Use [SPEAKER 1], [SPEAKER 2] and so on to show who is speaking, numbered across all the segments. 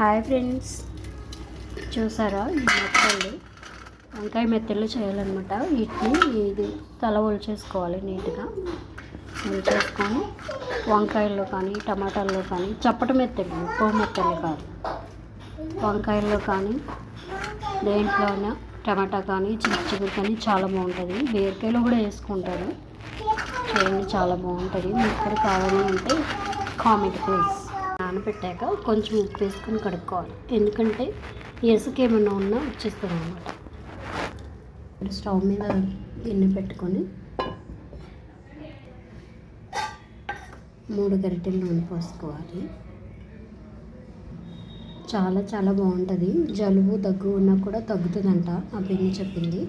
[SPEAKER 1] Hi friends. చూసారా? ఈ మెత్తళ్ళు. వంకాయ మెత్తలు చేయాలన్నమాట. వీటిని ఇది తల ఒలిచేసుకోవాలి నీట్గా. ఒలిచేసుకొని వంకాయల్లో కానీ టమాటాల్లో కానీ చప్పట మెత్తలు ఉప్పు మెత్తలు కాదు. వంకాయల్లో కానీ దేంట్లోనే టమాటా కానీ చిక్కుడు కానీ చాలా బాగుంటుంది. బీరకాయలో కూడా వేసుకుంటారు. చేయండి చాలా బాగుంటుంది. మీకు కూడా కావాలి అంటే కామెంట్ ప్లీజ్. నానబెట్టాక కొంచెం ఉప్పు వేసుకొని కడుక్కోవాలి. ఎందుకంటే ఇసుక ఏమైనా ఉన్నా వచ్చేస్తుంది అనమాట స్టవ్ మీద గిన్నె పెట్టుకొని మూడు గరిటెలు నూనె పోసుకోవాలి. చాలా చాలా బాగుంటుంది. జలుబు దగ్గు ఉన్నా కూడా తగ్గుతుందంట ఆ పిన్ని చెప్పింది.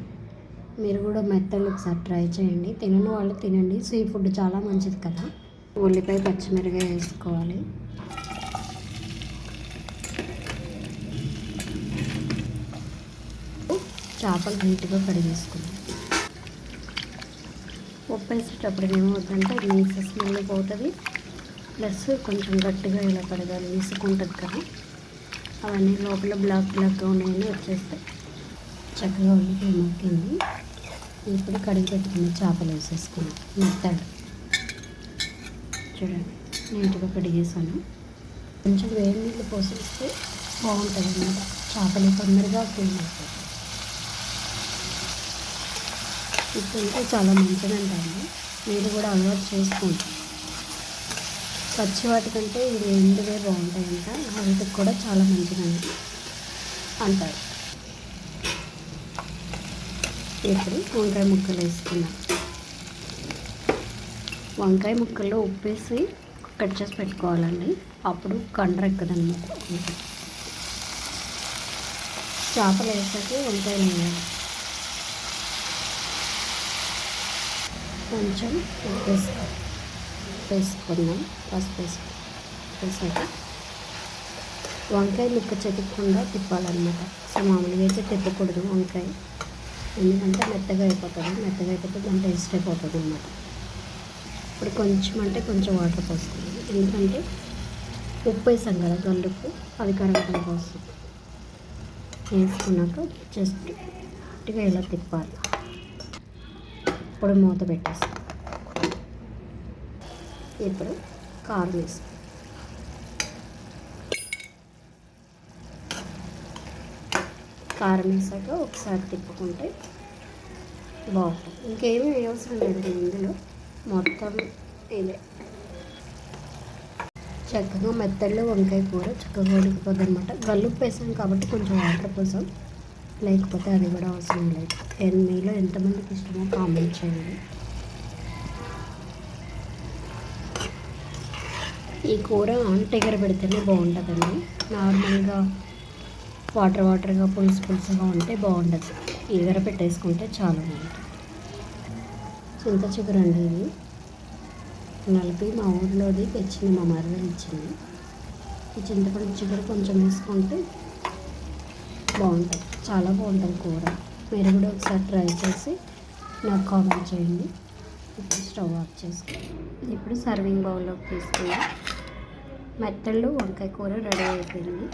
[SPEAKER 1] మీరు కూడా మెత్తలు ఒకసారి ట్రై చేయండి. తినని వాళ్ళు తినండి. సీ ఫుడ్ చాలా మంచిది కదా. ఉల్లిపాయ పచ్చిమిరకాయ వేసుకోవాలి. చేపలు నీట్గా కడిగేసుకున్నాం. ఉప్పు వేసేటప్పుడు ఏమవుతుందంటే నీసు స్మెల్ పోతుంది. ప్లస్ కొంచెం గట్టిగా ఇలా కడగాలి వేసుకుంటుంది కదా. అవన్నీ లోపల బ్లాక్ బ్లాక్గా ఉన్నాయని వచ్చేస్తాయి చక్కగా ఉల్లిపాయ మగ్గింది ఇప్పుడు కడిగి పెట్టుకున్న చేపలు వేసేసుకున్నాం మెత్తడు చూడండి నీట్గా కడిగేసాను కొంచెం వేడి నీళ్ళు పోసేస్తే బాగుంటుంది అన్నమాట. చేపలు తొందరగా క్లీన్ అవుతాయి. ఇప్పుడు చాలా మంచిదంటాను మీరు కూడా అలవాటు చేసుకోండి. పచ్చి వాటికంటే ఇది ఎండువే బాగుంటాయంట. హెల్త్కి కూడా చాలా మంచిదండి అంటారు. ఇప్పుడు వంకాయ ముక్కలు వేసుకున్నాం వంకాయ ముక్కల్లో ఉప్పేసి కట్ చేసి పెట్టుకోవాలండి. అప్పుడు కండ్ర ఎక్కదనమాట చేపలు వేసాక వంకాయలు వేయాలి. కొంచెం ఉప్పు వేసుకో. వేసుకున్నాం పసుపు వేసుకో. వేసాక వంకాయ ముక్క చెతకకుండా తిప్పాలన్నమాట. సో మామూలుగా అయితే తిప్పకూడదు వంకాయ. ఎందుకంటే మెత్తగా అయిపోతుంది. మెత్తగా అయిపోతే దాని టేస్ట్ అయిపోతుంది అన్నమాట ఇప్పుడు కొంచెం అంటే కొంచెం వాటర్ పోసుకుందాం. ఎందుకంటే ఉప్పు వేసాం కదా గల్లుప్పు అది కరగడం కోసం వేసుకున్నాక జస్ట్ గట్టిగా ఇలా తిప్పాలి. ఇప్పుడు మూత పెట్టేస్తాం. ఇప్పుడు కారం వేస్తాం. కారం వేసాక ఒకసారి తిప్పుకుంటే బాగుంటుంది. ఇంకేమీ అవసరం లేదు ఇందులో. మొత్తం ఇదే. చక్కగా మెత్తల్లో వంకాయ కూర చక్కగా ఉడికిపోద్ది అనమాట గల్లుపు వేసాం కాబట్టి కొంచెం వాటర్ కోసం లేకపోతే అది కూడా అవసరం లేదు. మీలో ఎంతమందికి ఇష్టమో కామెంట్ చేయండి. ఈ కూర అంటెగర పెడితేనే బాగుంటుందండి. నార్మల్గా వాటర్ వాటర్గా పులుసు పులుసుగా ఉంటే బాగుండదు. ఈగర పెట్టేసుకుంటే చాలా బాగుంటుంది చింత చిగురు అండి ఇది. నలిపి మా ఊర్లోది తెచ్చింది మా మరదలు ఇచ్చింది. ఈ చింతపండు చిగురు కొంచెం వేసుకుంటే బాగుంటుంది. చాలా బాగుంటుంది కూర. మీరు కూడా ఒకసారి ట్రై చేసి నాకు కామెంట్ చేయండి. ఇప్పుడు స్టవ్ ఆఫ్ చేసుకోండి ఇప్పుడు సర్వింగ్ బౌల్లోకి తీసుకుని మెత్తళ్ళు వంకాయ కూర రెడీ అయిపోయింది.